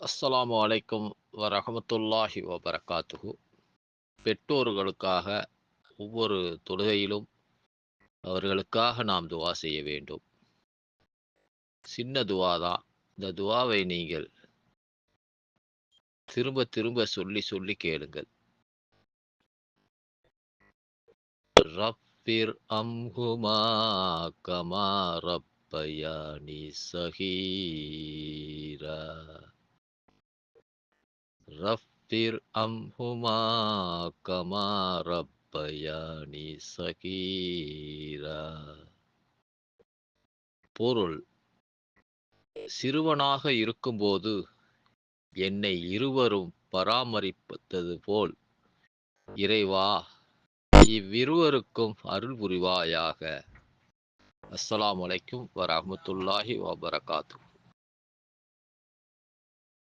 அஸ்ஸலாமு அலைக்கும் வரஹமத்துல்லாஹி வபரகாத்துஹு. பெற்றோர்களுக்காக ஒவ்வொரு தொழுகையிலும் அவர்களுக்காக நாம் துவா செய்ய வேண்டும். சின்ன துவா தான். இந்த துவாவை நீங்கள் திரும்ப திரும்ப சொல்லி சொல்லி கேளுங்கள். ரப்பிர் அம்ஹுமா கமா ரப்பயானி சஹீரா ரஃபிர் அம்ஹுமா கமா ரப்பயானி சகீரா பொருள். சிறுவனாக இருக்கும்போது என்னை இருவரும் பராமரிப்பது போல் இறைவா இவ்விருவருக்கும் அருள் புரிவாயாக. அஸ்லாம் வலைக்கும் வரமத்துல்லாஹி வபரகாத்து